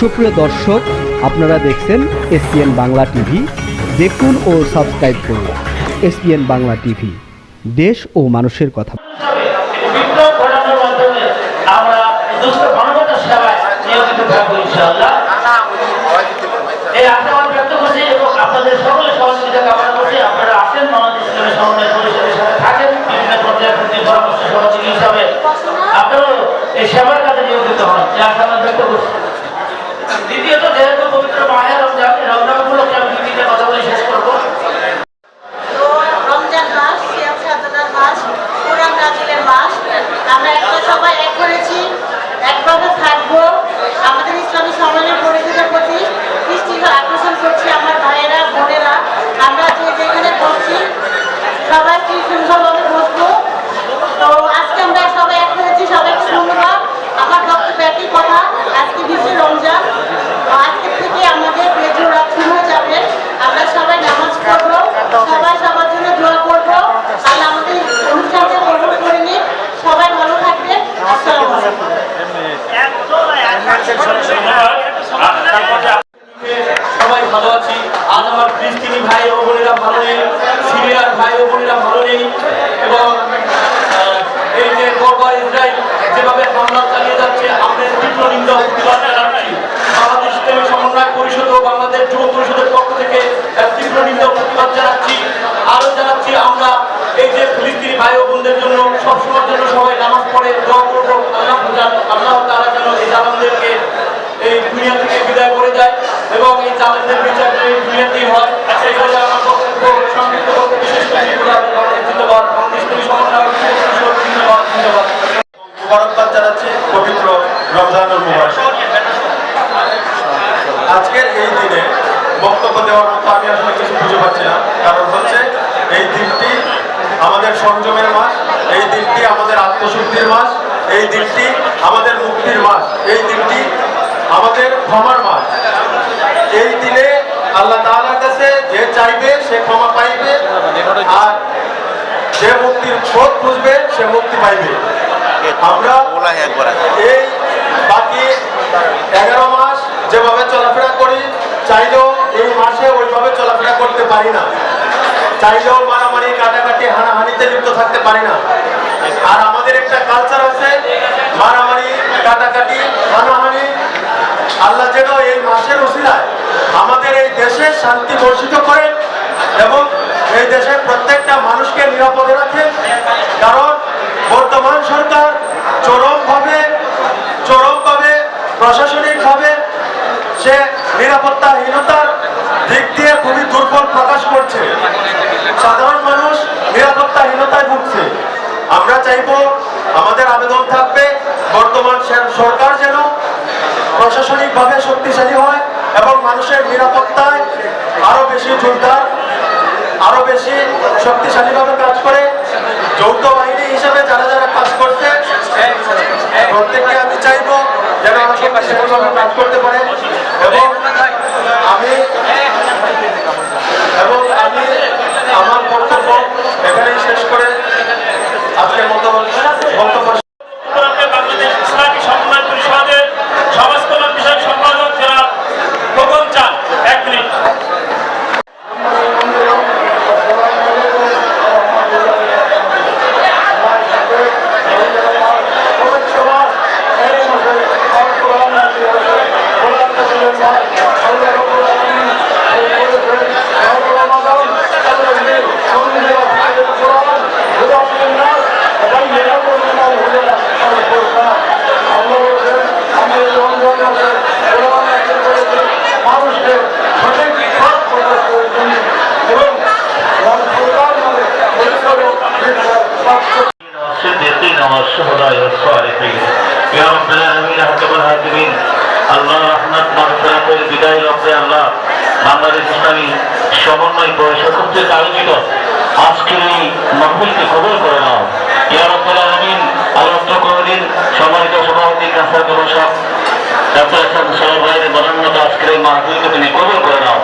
সুপ্রিয় দর্শক, আপনারা দেখছেন এসপিএন বাংলা টিভি। দেখুন ও সাবস্ক্রাইব করুন এসপিএন বাংলা টিভি। দেশ ও মানুষের কথা। আপনারা এই সেবার কাজে নিয়োজিত হন এই আশাবাদ ব্যক্ত করছি দ্বিতীয়ত যেহেতু পবিত্র মায়ের রমজান রমজান উপলক্ষে আমি দুটিতে কথা বলে শেষ করব তো রমজান মাস সিয়াম সাধনার মাস কোরআন নাজিলের মাস আমরা একটা সবাই এক করেছি একভাবে থাকব আমাদের ইসলামী সমাজের পরিচিতির প্রতি দৃষ্টি আকর্ষণ করছি আমার ভাইয়েরা বোনেরা আমরা যে যেখানে বসছি সবাই কি সুন্দরভাবে বসবো তো আজকে আমরা সবাই এক করেছি সবাইকে ধন্যবাদ আমার বক্তব্য একই কথা আজকে বিশ্ব রমজান তো আজকে থেকে আমাদের বেজোর রাত শুরু হয়ে যাবে আমরা সবাই নামাজ পড়ব সবাই সবার জন্য দোয়া করব আর আমাদের অনুষ্ঠানটা গ্রহণ করে নিন সবাই ভালো থাকবেন আসসালামু আলাইকুম সবাই ভালো আছি। আজ আমার ফিলিস্তিনি ভাই ও বোনেরা ভালো নেই, সিরিয়ার ভাই ও বোনেরা ভালো নেই, এবং এই যে বর্বর ইসরায়েল যেভাবে হামলা চালিয়ে যাচ্ছে, আমাদের তীব্র নিন্দা সমন্বয় পরিষদ ও বাংলাদেশ যুব পরিষদের পক্ষ থেকে তীব্র নিন্দা প্রতিবাদ জানাচ্ছি। আরও জানাচ্ছি আমরা, এই যে ফিলিস্তিনি ভাই ও বোনদের জন্য সবসময়ের জন্য সবাই নামাজ পড়ে, দোয়া আল্লাহ তারা যেন এই জালামদেরকে এই দুনিয়া থেকে বিদায় করে দেয় এবং এই জালেমদের বিচার এই দুনিয়াতেই হয়। সেই বলে আমার বক্তব্য সংক্ষিপ্ত বিশেষ করে ধন্যবাদ ধন্যবাদ আজকের এই দিনে বক্তব্য দেওয়ার মতো আমি আসলে কিছু খুঁজে পাচ্ছি না। কারণ হচ্ছে, এই দিনটি আমাদের সংযমের মাস, এই দিনটি আমাদের আত্মশুদ্ধির মাস এই দিনটি আমাদের মুক্তির মাস, এই দিনটি আমাদের ক্ষমার মাস। এই দিনে আল্লাহ তাআলার কাছে যে চাইবে, সে ক্ষমা পাইবে, আর যে মুক্তির পথ খুঁজবে, সে মুক্তি পাইবে। আমরা এই বাকি এগারো মাস যেভাবে চলাফেরা করি, চাইলেও এই মাসে ওইভাবে চলাফেরা করতে পারি না। চাইলেও মারামারি, কাটাকাটি, হানাহানিতে লিপ্ত থাকতে পারি না। আর আমাদের একটা কালচার আছে, মারামারি, কাটাকাটি হানাহানি আল্লাহ যেন এই মাসের ওসিলায় আমাদের এই দেশে শান্তি বর্ষিত করেন এবং এই দেশের প্রত্যেকটা মানুষকে নিরাপদে রাখেন কারণ বর্তমান সরকার চরমভাবে চরমভাবে প্রশাসনিকভাবে সে নিরাপত্তাহীনতার দিক দিয়ে চাইব, আমাদের আবেদন থাকবে। বর্তমান সরকার যেন প্রশাসনিকভাবে শক্তিশালী হয় এবং মানুষের নিরাপত্তায় আরও বেশি জোরদার, আরও বেশি শক্তিশালীভাবে কাজ করে। যৌথ বাহিনী হিসেবে যারা যারা কাজ করছে, প্রত্যেককে আমি চাইব আরও শক্তিশালীভাবে কাজ করতে পারে এবং الأمة الشهداء والصالحين يا رب العالمين أحكم الحاكمين আল্লাহ রহমত মাহফিলাতের বিদায় লক্ষ্যে আল্লাহ। বাংলাদেশ ইসলামী সমন্বয় পরিষদ কর্তৃক আয়োজিত আজকের এই মাহফিলকে কবল করে নাও। ইয়া রব্বুল আলামিন আলোচ্য করেন সম্মানিত সভাপতি কাসার ব্যবসা ডাক্তার হাসান সাহেব ভাইয়ের বরান্নত আজকের এই মাহফিলকে তুমি কবল করে নাও।